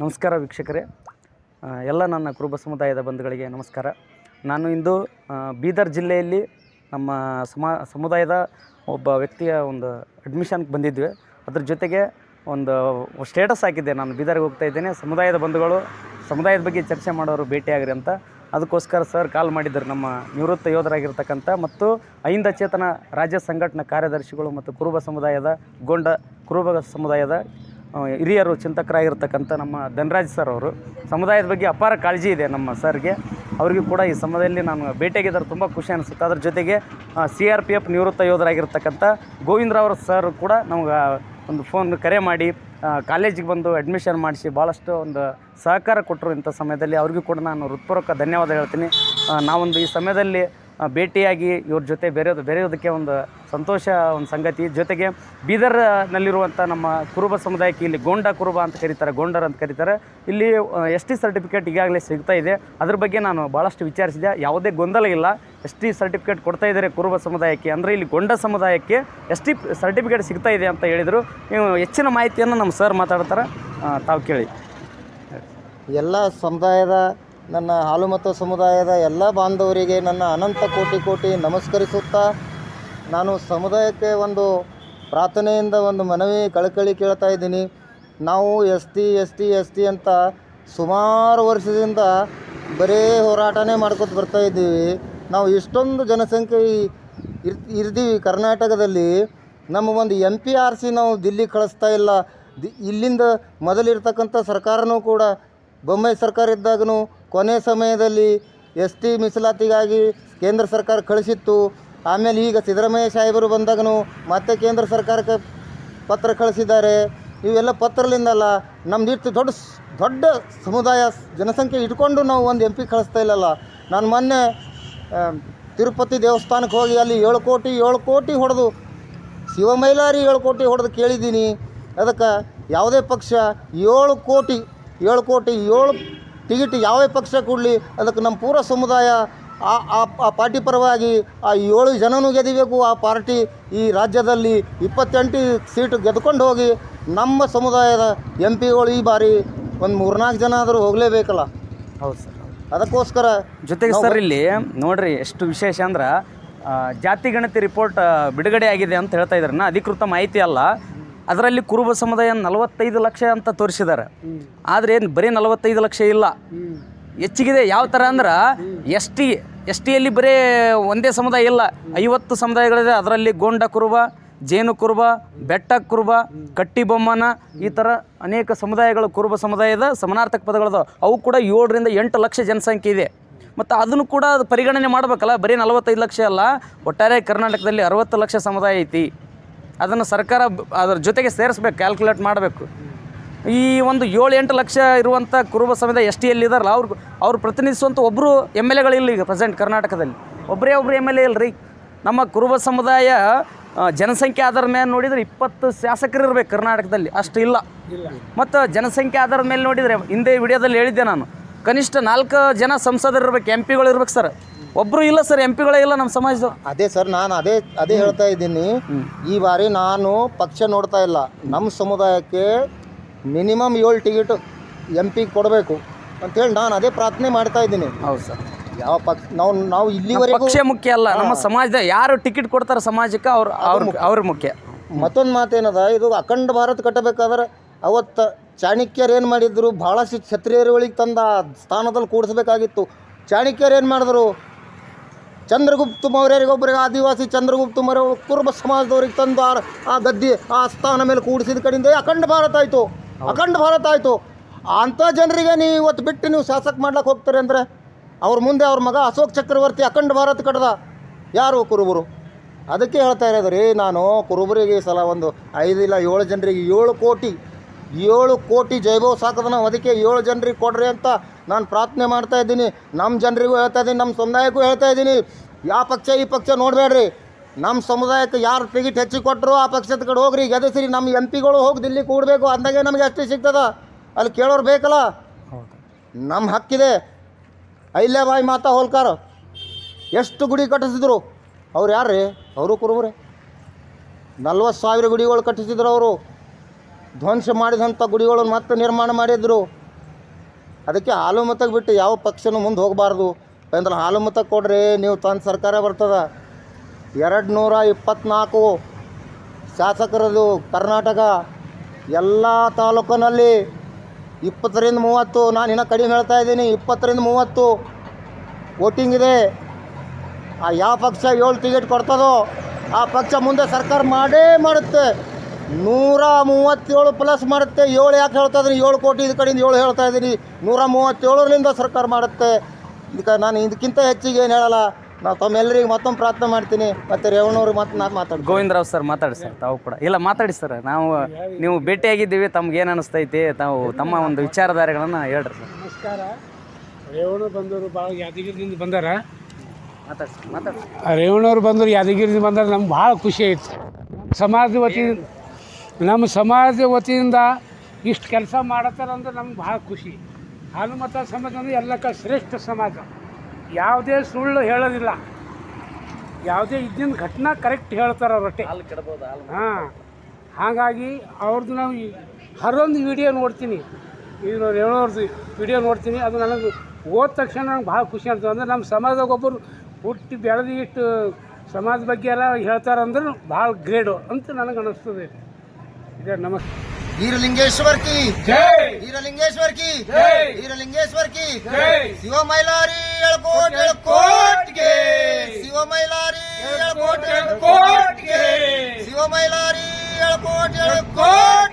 ನಮಸ್ಕಾರ ವೀಕ್ಷಕರೇ. ಎಲ್ಲ ನನ್ನ ಕುರುಬ ಸಮುದಾಯದ ಬಂಧುಗಳಿಗೆ ನಮಸ್ಕಾರ. ನಾನು ಇಂದು ಬೀದರ್ ಜಿಲ್ಲೆಯಲ್ಲಿ ನಮ್ಮ ಸಮಾ, ಸಮುದಾಯದ ಒಬ್ಬ ವ್ಯಕ್ತಿಯ ಒಂದು ಅಡ್ಮಿಷನ್ಗೆ ಬಂದಿದ್ವಿ. ಅದ್ರ ಜೊತೆಗೆ ಒಂದು ಸ್ಟೇಟಸ್ ಹಾಕಿದ್ದೆ ನಾನು. ಬೀದರ್ಗೆ ಹೋಗ್ತಾ ಇದ್ದೇನೆ. ಸಮುದಾಯದ ಬಂಧುಗಳು ಸಮುದಾಯದ ಬಗ್ಗೆ ಚರ್ಚೆ ಮಾಡೋರು ಭೇಟಿಯಾಗ್ರಿ ಅಂತ. ಅದಕ್ಕೋಸ್ಕರ ಸರ್ ಕಾಲ್ ಮಾಡಿದ್ದರು ನಮ್ಮ ನಿವೃತ್ತ ಯೋಧರಾಗಿರ್ತಕ್ಕಂಥ ಮತ್ತು ಅಹಿಂದ ಚೇತನ ರಾಜ್ಯ ಸಂಘಟನಾ ಕಾರ್ಯದರ್ಶಿಗಳು ಮತ್ತು ಕುರುಬ ಸಮುದಾಯದ, ಗೊಂಡ ಕುರುಬ ಸಮುದಾಯದ ಹಿರಿಯರು ಚಿಂತಕರಾಗಿರ್ತಕ್ಕಂಥ ನಮ್ಮ ಧನರಾಜ್ ಸರ್ ಅವರು, ಸಮುದಾಯದ ಬಗ್ಗೆ ಅಪಾರ ಕಾಳಜಿ ಇದೆ ನಮ್ಮ ಸರ್ಗೆ. ಅವ್ರಿಗೂ ಕೂಡ ಈ ಸಮಯದಲ್ಲಿ ನಾನು ಭೇಟಿಯಾಗಿದ್ದಾರೆ ತುಂಬ ಖುಷಿ ಅನಿಸುತ್ತೆ. ಅದ್ರ ಜೊತೆಗೆ ಸಿ ಆರ್ ಪಿ ಎಫ್ ನಿವೃತ್ತ ಯೋಧರಾಗಿರ್ತಕ್ಕಂಥ ಗೋವಿಂದರಾವ್ ಸರ್ ಕೂಡ ನಮ್ಗೆ ಒಂದು ಫೋನ್ ಕರೆ ಮಾಡಿ ಕಾಲೇಜಿಗೆ ಬಂದು ಅಡ್ಮಿಷನ್ ಮಾಡಿಸಿ ಭಾಳಷ್ಟು ಒಂದು ಸಹಕಾರ ಕೊಟ್ಟರು ಇಂಥ ಸಮಯದಲ್ಲಿ. ಅವ್ರಿಗೂ ಕೂಡ ನಾನು ಹೃತ್ಪೂರ್ವಕ ಧನ್ಯವಾದ ಹೇಳ್ತೀನಿ. ನಾವೊಂದು ಈ ಸಮಯದಲ್ಲಿ ಭೇಟಿಯಾಗಿ ಇವ್ರ ಜೊತೆ ಬೆರೆಯೋದು, ಬೆರೆಯೋದಕ್ಕೆ ಒಂದು ಸಂತೋಷ, ಒಂದು ಸಂಗತಿ. ಜೊತೆಗೆ ಬೀದರ್ನಲ್ಲಿರುವಂಥ ನಮ್ಮ ಕುರುಬ ಸಮುದಾಯಕ್ಕೆ ಇಲ್ಲಿ ಗೋಂಡ ಕುರುಬ ಅಂತ ಕರೀತಾರೆ, ಗೋಂಡರ್ ಅಂತ ಕರೀತಾರೆ. ಇಲ್ಲಿ ಎಸ್ ಟಿ ಸರ್ಟಿಫಿಕೇಟ್ ಈಗಾಗಲೇ ಸಿಗ್ತಾ ಇದೆ. ಅದ್ರ ಬಗ್ಗೆ ನಾನು ಭಾಳಷ್ಟು ವಿಚಾರಿಸಿದೆ. ಯಾವುದೇ ಗೊಂದಲ ಇಲ್ಲ. ಎಸ್ ಟಿ ಸರ್ಟಿಫಿಕೇಟ್ ಕೊಡ್ತಾ ಇದ್ದಾರೆ ಕುರುಬ ಸಮುದಾಯಕ್ಕೆ. ಅಂದರೆ ಇಲ್ಲಿ ಗೊಂಡ ಸಮುದಾಯಕ್ಕೆ ಎಸ್ ಟಿ ಸರ್ಟಿಫಿಕೇಟ್ ಸಿಗ್ತಾ ಇದೆ ಅಂತ ಹೇಳಿದರು. ನೀವು ಹೆಚ್ಚಿನ ಮಾಹಿತಿಯನ್ನು ನಮ್ಮ ಸರ್ ಮಾತಾಡ್ತಾರೆ ತಾವು ಕೇಳಿ. ಎಲ್ಲ ಸಮುದಾಯದ ನನ್ನ ಹಾಲುಮತ ಸಮುದಾಯದ ಎಲ್ಲ ಬಾಂಧವರಿಗೆ ನನ್ನ ಅನಂತ ಕೋಟಿ ಕೋಟಿ ನಮಸ್ಕರಿಸುತ್ತಾ ನಾನು ಸಮುದಾಯಕ್ಕೆ ಒಂದು ಪ್ರಾರ್ಥನೆಯಿಂದ ಒಂದು ಮನವಿ ಕಳಕಳಿ ಕೇಳ್ತಾ ಇದ್ದೀನಿ. ನಾವು S T S T S T ಅಂತ ಸುಮಾರು ವರ್ಷದಿಂದ ಬರೀ ಹೋರಾಟನೇ ಮಾಡ್ಕೊತ ಬರ್ತಾ ಇದ್ದೀವಿ. ನಾವು ಇಷ್ಟೊಂದು ಜನಸಂಖ್ಯೆ ಇರ್, ಇರ್ದೀವಿ ಕರ್ನಾಟಕದಲ್ಲಿ. ನಮ್ಮ ಒಂದು ಎಂ ಪಿ ಆರ್ ಸಿ ನಾವು ದಿಲ್ಲಿ ಕಳಿಸ್ತಾ ಇಲ್ಲ. ದಿ, ಇಲ್ಲಿಂದ ಮೊದಲಿರ್ತಕ್ಕಂಥ ಸರ್ಕಾರನೂ ಕೂಡ ಬೊಂಬೈ ಸರ್ಕಾರ ಇದ್ದಾಗನು ಕೊನೆ ಸಮಯದಲ್ಲಿ ಎಸ್ ಟಿ ಮೀಸಲಾತಿಗಾಗಿ ಕೇಂದ್ರ ಸರ್ಕಾರ ಕಳಿಸಿತ್ತು. ಆಮೇಲೆ ಈಗ ಸಿದ್ದರಾಮಯ್ಯ ಸಾಹೇಬರು ಬಂದಾಗನು ಮತ್ತೆ ಕೇಂದ್ರ ಸರ್ಕಾರಕ್ಕೆ ಪತ್ರ ಕಳಿಸಿದ್ದಾರೆ. ಇವೆಲ್ಲ ಪತ್ರಲಿಂದಲ್ಲ ನಮ್ದು ಇಷ್ಟು ದೊಡ್ಡ ದೊಡ್ಡ ಸಮುದಾಯ ಜನಸಂಖ್ಯೆ ಇಟ್ಕೊಂಡು ನಾವು ಒಂದು ಎಂ ಪಿ ಕಳಿಸ್ತಾ ಇಲ್ಲಲ್ಲ. ನಾನು ಮೊನ್ನೆ ತಿರುಪತಿ ದೇವಸ್ಥಾನಕ್ಕೆ ಹೋಗಿ ಅಲ್ಲಿ ಏಳು ಕೋಟಿ ಏಳು ಕೋಟಿ ಹೊಡೆದು ಶಿವಮೈಲಾರಿ ಏಳು ಕೋಟಿ ಹೊಡೆದು ಕೇಳಿದ್ದೀನಿ. ಅದಕ್ಕೆ ಯಾವುದೇ ಪಕ್ಷ ಏಳು ಕೋಟಿ ಏಳು ಕೋಟಿ, ಏಳು ಟಿಕೆಟ್ ಯಾವ ಪಕ್ಷ ಕೊಡಲಿ ಅದಕ್ಕೆ ನಮ್ಮ ಪೂರ ಸಮುದಾಯ ಆ ಆ- ಪಾರ್ಟಿ ಪರವಾಗಿ ಆ ಏಳು ಜನನೂ ಗೆದಿಬೇಕು ಆ ಪಾರ್ಟಿ ಈ ರಾಜ್ಯದಲ್ಲಿ ಇಪ್ಪತ್ತೆಂಟು ಸೀಟು ಗೆದ್ಕೊಂಡು ಹೋಗಿ ನಮ್ಮ ಸಮುದಾಯದ ಎಂ ಪಿಗಳು ಈ ಬಾರಿ ಒಂದು ಮೂರ್ನಾಲ್ಕು ಜನ ಆದರೂ ಹೋಗಲೇಬೇಕಲ್ಲ. ಹೌದು ಸರ್ ಅದಕ್ಕೋಸ್ಕರ ಜೊತೆಗೆ ಸರ್ ಇಲ್ಲಿ ನೋಡ್ರಿ ಎಷ್ಟು ವಿಶೇಷ ಅಂದ್ರೆ ಜಾತಿ ಗಣತಿ ರಿಪೋರ್ಟ್ ಬಿಡುಗಡೆ ಆಗಿದೆ ಅಂತ ಹೇಳ್ತಾ ಇದ್ರನ್ನ ಅಧಿಕೃತ ಮಾಹಿತಿ ಅಲ್ಲ. ಅದರಲ್ಲಿ ಕುರುಬ ಸಮುದಾಯ ನಲವತ್ತೈದು ಲಕ್ಷ ಅಂತ ತೋರಿಸಿದ್ದಾರೆ. ಆದರೆ ಏನು ಬರೀ ನಲವತ್ತೈದು ಲಕ್ಷ ಇಲ್ಲ. ಹೆಚ್ಚಿಗಿದೆ ಯಾವ ಥರ ಅಂದ್ರೆ ಎಸ್ ಟಿ, ಎಸ್ ಟಿಯಲ್ಲಿ ಬರೀ ಒಂದೇ ಸಮುದಾಯ ಇಲ್ಲ. ಐವತ್ತು ಸಮುದಾಯಗಳಿದೆ. ಅದರಲ್ಲಿ ಗೊಂಡ ಕುರುಬ, ಜೇನು ಕುರುಬ, ಬೆಟ್ಟ ಕುರುಬ ಕಟ್ಟಿಬೊಮ್ಮನ ಈ ಥರ ಅನೇಕ ಸಮುದಾಯಗಳು ಕುರುಬ ಸಮುದಾಯದ ಸಮಾನಾರ್ಥಕ ಪದಗಳದಾವ ಅವು ಕೂಡ ಏಳರಿಂದ ಎಂಟು ಲಕ್ಷ ಜನಸಂಖ್ಯೆ ಇದೆ. ಮತ್ತು ಅದನ್ನು ಕೂಡ ಪರಿಗಣನೆ ಮಾಡಬೇಕಲ್ಲ. ಬರೀ ನಲವತ್ತೈದು ಲಕ್ಷ ಅಲ್ಲ. ಒಟ್ಟಾರೆ ಕರ್ನಾಟಕದಲ್ಲಿ ಅರವತ್ತು ಲಕ್ಷ ಸಮುದಾಯ ಐತಿ. ಅದನ್ನು ಸರ್ಕಾರ ಅದರ ಜೊತೆಗೆ ಸೇರಿಸ್ಬೇಕು ಕ್ಯಾಲ್ಕುಲೇಟ್ ಮಾಡಬೇಕು. ಈ ಒಂದು ಏಳು ಎಂಟು ಲಕ್ಷ ಇರುವಂಥ ಕುರುಬ ಸಮುದಾಯ ಎಸ್ ಟಿಯಲ್ಲಿ ಇದಾರಲ್ಲ ಅವ್ರು ಅವ್ರು ಪ್ರತಿನಿಧಿಸುವಂಥ ಒಬ್ಬರು ಎಂ ಎಲ್ ಎಗಳಿಲ್ಲ ಈಗ ಪ್ರೆಸೆಂಟ್ ಕರ್ನಾಟಕದಲ್ಲಿ. ಒಬ್ಬರೇ ಒಬ್ಬರು ಎಂ ಎಲ್ ಎ ಇಲ್ರಿ. ನಮ್ಮ ಕುರುಬ ಸಮುದಾಯ ಜನಸಂಖ್ಯೆ ಆಧಾರದ ಮೇಲೆ ನೋಡಿದರೆ ಇಪ್ಪತ್ತು ಶಾಸಕರು ಇರಬೇಕು ಕರ್ನಾಟಕದಲ್ಲಿ. ಅಷ್ಟು ಇಲ್ಲ. ಮತ್ತು ಜನಸಂಖ್ಯೆ ಆಧಾರದ ಮೇಲೆ ನೋಡಿದರೆ ಹಿಂದೆ ವಿಡಿಯೋದಲ್ಲಿ ಹೇಳಿದ್ದೆ ನಾನು. ಕನಿಷ್ಠ ನಾಲ್ಕು ಜನ ಸಂಸದರು ಇರಬೇಕು ಎಂ ಪಿಗಳು ಇರ್ಬೇಕು ಸರ್. ಒಬ್ಬರು ಇಲ್ಲ ಸರ್ ಎಂ ಪಿಗಳೇ ಇಲ್ಲ ನಮ್ಮ ಸಮಾಜದ. ಅದೇ ಸರ್ ನಾನು ಅದೇ ಅದೇ ಹೇಳ್ತಾ ಇದ್ದೀನಿ. ಈ ಬಾರಿ ನಾನು ಪಕ್ಷ ನೋಡ್ತಾ ಇಲ್ಲ. ನಮ್ಮ ಸಮುದಾಯಕ್ಕೆ ಮಿನಿಮಮ್ ಏಳು ಟಿಕೆಟ್ ಎಂ ಪಿ ಕೊಡಬೇಕು ಅಂತೇಳಿ ನಾನು ಅದೇ ಪ್ರಾರ್ಥನೆ ಮಾಡ್ತಾ ಇದ್ದೀನಿ. ಹೌದು ಸರ್. ಯಾವ ಪಕ್ಷ ನಾವು ನಾವು ಇಲ್ಲಿವರೆಗೂ ಪಕ್ಷ ಮುಖ್ಯ ಅಲ್ಲ ನಮ್ಮ ಸಮಾಜದ ಯಾರು ಟಿಕೆಟ್ ಕೊಡ್ತಾರೆ ಸಮಾಜಕ್ಕೆ ಅವ್ರು ಅವ್ರ ಅವ್ರ ಮುಖ್ಯ. ಮತ್ತೊಂದು ಮಾತೇನದ ಇದು ಅಖಂಡ ಭಾರತ ಕಟ್ಟಬೇಕಾದ್ರೆ ಅವತ್ತು ಚಾಣಕ್ಯರು ಏನು ಮಾಡಿದ್ರು? ಭಾಳಷ್ಟು ಕ್ಷತ್ರಿಯರುಗಳಿಗೆ ತಂದ ಸ್ಥಾನದಲ್ಲಿ ಕೂಡಿಸ್ಬೇಕಾಗಿತ್ತು. ಚಾಣಕ್ಯರು ಏನು ಮಾಡಿದ್ರು? ಚಂದ್ರಗುಪ್ತ ಮೌರ್ಯರಿಗೆ ಒಬ್ಬರಿಗೆ ಆದಿವಾಸಿ ಚಂದ್ರಗುಪ್ತ ಮೌರ್ಯ ಕುರುಬ ಸಮಾಜದವ್ರಿಗೆ ತಂದು ಆ ಆ ಗದ್ದೆ ಆ ಸ್ಥಾನ ಮೇಲೆ ಕೂಡಿಸಿದ ಕಡೆಯಿಂದ ಅಖಂಡ ಭಾರತ ಆಯಿತು. ಅಖಂಡ ಭಾರತ ಆಯಿತು. ಅಂಥ ಜನರಿಗೆ ನೀವು ಇವತ್ತು ಬಿಟ್ಟು ನೀವು ಶಾಸಕ ಮಾಡ್ಲಿಕ್ಕೆ ಹೋಗ್ತಾರೆ ಅಂದರೆ ಅವ್ರ ಮುಂದೆ ಅವ್ರ ಮಗ ಅಶೋಕ್ ಚಕ್ರವರ್ತಿ ಅಖಂಡ ಭಾರತ ಕಡ್ದ ಯಾರು ಕುರುಬರು? ಅದಕ್ಕೆ ಹೇಳ್ತಾ ಇರೋದು ರೀ ನಾನು ಕುರುಬರಿಗೆ ಈ ಸಲ ಒಂದು ಐದು ಇಲ್ಲ ಏಳು ಜನರಿಗೆ ಏಳು ಕೋಟಿ ಏಳು ಕೋಟಿ ಜೈಭವ ಸಾಕದ ನಾವು. ಅದಕ್ಕೆ ಏಳು ಜನರಿಗೆ ಕೊಡ್ರಿ ಅಂತ ನಾನು ಪ್ರಾರ್ಥನೆ ಮಾಡ್ತಾ ಇದ್ದೀನಿ. ನಮ್ಮ ಜನರಿಗೂ ಹೇಳ್ತಾ ಇದ್ದೀನಿ ನಮ್ಮ ಸಮುದಾಯಕ್ಕೂ ಹೇಳ್ತಾ ಇದ್ದೀನಿ. ಯಾವ ಪಕ್ಷ ಈ ಪಕ್ಷ ನೋಡಬೇಡ್ರಿ. ನಮ್ಮ ಸಮುದಾಯಕ್ಕೆ ಯಾರು ಟಿಕೆಟ್ ಹೆಚ್ಚಿ ಕೊಟ್ಟರು ಆ ಪಕ್ಷದ ಕಡೆ ಹೋಗ್ರಿ ಗೆದಸಿರಿ ನಮ್ಮ ಎಂ ಪಿಗಳು ಹೋಗಿ ದಿಲ್ಲಿ ಕೂಡಬೇಕು ಅಂದಾಗೆ ನಮಗೆ ಅಷ್ಟೇ ಸಿಗ್ತದ. ಅಲ್ಲಿ ಕೇಳೋರು ಬೇಕಲ್ಲ? ನಮ್ಮ ಹಕ್ಕಿದೆ. ಅಹಿಲ್ಯಾಬಾಯಿ ಮಾತಾ ಹೋಲ್ಕರ್. ಎಷ್ಟು ಗುಡಿ ಕಟ್ಟಿಸಿದ್ರು? ಅವ್ರು ಯಾರ್ರಿ? ಅವರು ಕುರುಬ್ರೆ. ನಲ್ವತ್ತು ಸಾವಿರ ಗುಡಿಗಳು ಕಟ್ಟಿಸಿದ್ರು ಅವರು. ಧ್ವಂಸ ಮಾಡಿದಂಥ ಗುಡಿಗಳನ್ನು ಮತ್ತೆ ನಿರ್ಮಾಣ ಮಾಡಿದ್ರು. ಅದಕ್ಕೆ ಹಾಲು ಮತಕ್ಕೆ ಬಿಟ್ಟು ಯಾವ ಪಕ್ಷನೂ ಮುಂದೆ ಹೋಗಬಾರ್ದು. ಅಂದ್ರೆ ಹಾಲು ಮುತ್ತ ಕೊಡ್ರಿ, ನೀವು ತಂದು ಸರ್ಕಾರ ಬರ್ತದ. ಎರಡು ನೂರ ಇಪ್ಪತ್ತ್ನಾಲ್ಕು ಶಾಸಕರದು ಕರ್ನಾಟಕ, ಎಲ್ಲ ತಾಲೂಕಿನಲ್ಲಿ ಇಪ್ಪತ್ತರಿಂದ ಮೂವತ್ತು, ನಾನು ಇನ್ನೂ ಕಡಿಮೆ ಹೇಳ್ತಾ ಇದ್ದೀನಿ, ಇಪ್ಪತ್ತರಿಂದ ಮೂವತ್ತು ವೋಟಿಂಗ್ ಇದೆ. ಆ ಯಾವ ಪಕ್ಷ ಏಳು ಟಿಕೆಟ್ ಕೊಡ್ತದೋ, ಆ ಪಕ್ಷ ಮುಂದೆ ಸರ್ಕಾರ ಮಾಡೇ ಮಾಡುತ್ತೆ. ನೂರ ಮೂವತ್ತೇಳು ಪ್ಲಸ್ ಮಾಡುತ್ತೆ. ಏಳು ಯಾಕೆ ಹೇಳ್ತಾ ಇದ್ದೀನಿ? ಏಳು ಕೋಟಿ ಇದು ಕಡೆಯಿಂದ ಏಳು ಹೇಳ್ತಾ ಇದ್ದೀನಿ. ನೂರ ಮೂವತ್ತೇಳರಿಂದ ಸರ್ಕಾರ ಮಾಡುತ್ತೆ. ಇದಕ್ಕೆ ನಾನು ಇದಕ್ಕಿಂತ ಹೆಚ್ಚಿಗೆ ಏನು ಹೇಳಲ್ಲ. ನಾವು ತಮ್ಮೆಲ್ಲರಿಗೆ ಮತ್ತೊಮ್ಮೆ ಪ್ರಾರ್ಥನೆ ಮಾಡ್ತೀನಿ. ಮತ್ತು ರೇವಣ್ಣವ್ರಿಗೆ ಮತ್ತೆ ನಾನು ಮಾತಾಡ್ತೀನಿ. ಗೋವಿಂದರಾವ್ ಸರ್ ಮಾತಾಡಿ ಸರ್ ತಾವು ಕೂಡ. ಇಲ್ಲ ಮಾತಾಡಿ ಸರ್. ನಾವು ನೀವು ಭೇಟಿಯಾಗಿದ್ದೀವಿ ತಮ್ಗೆ ಏನು ಅನಿಸ್ತೈತಿ ತಾವು ತಮ್ಮ ಒಂದು ವಿಚಾರಧಾರೆಗಳನ್ನು ಹೇಳ್ರಿ ಸರ್. ನಮಸ್ಕಾರ. ರೇವಣ್ಣ ಬಂದವರು ಭಾಳ ಯಾದಗಿರಿಯಿಂದ ಬಂದಾರ? ಮಾತಾಡಿ ಸರ್ ಮಾತಾಡಿ ಆ ರೇವಣ್ಣವ್ರು ಬಂದರು ಯಾದಗಿರಿಯಿಂದ ಬಂದಾರ ನಮ್ಗೆ ಭಾಳ ಖುಷಿ ಆಯ್ತು. ಸಮಾಜದ ವತಿಯಿಂದ ನಮ್ಮ ಸಮಾಜದ ವತಿಯಿಂದ ಇಷ್ಟು ಕೆಲಸ ಮಾಡತ್ತಾರಂದ್ರೆ ನಮ್ಗೆ ಭಾಳ ಖುಷಿ. ಹಾಲುಮತ ಸಮಾಜ ಅಂದರೆ ಎಲ್ಲಕ್ಕ ಶ್ರೇಷ್ಠ ಸಮಾಜ. ಯಾವುದೇ ಸುಳ್ಳು ಹೇಳೋದಿಲ್ಲ. ಯಾವುದೇ ಇದ್ದಿನ ಘಟನಾ ಕರೆಕ್ಟ್ ಹೇಳ್ತಾರೆ ರೊಟ್ಟೆ. ಅಲ್ಲಿ ಕೆಡಬೋದು ಹಾಂ. ಹಾಗಾಗಿ ಅವ್ರದ್ದು ನಾವು ಹರೊಂದು ವಿಡಿಯೋ ನೋಡ್ತೀನಿ. ಇವರು ಹೇಳೋರ್ದು ವಿಡಿಯೋ ನೋಡ್ತೀನಿ. ಅದು ನನಗೆ ಓದ ತಕ್ಷಣ ನಂಗೆ ಭಾಳ ಖುಷಿ ಆಗ್ತದೆ. ಅಂದರೆ ನಮ್ಮ ಸಮಾಜದಾಗ ಒಬ್ಬರು ಹುಟ್ಟಿ ಬೆಳೆದು ಇಷ್ಟು ಸಮಾಜ ಬಗ್ಗೆ ಎಲ್ಲ ಹೇಳ್ತಾರಂದ್ರೆ ಭಾಳ ಗ್ರೇಡು ಅಂತ ನನಗೆ ಅನ್ನಿಸ್ತದೆ ಇದೆ ನಮಸ್ತೆ. वीर लिंगेश्वर की। जय। वीरलिंगेश्वर की। जय। वीरलिंगेश्वर की। शिव महिलारी शिव महिलारी शिव महिलारी अलकोट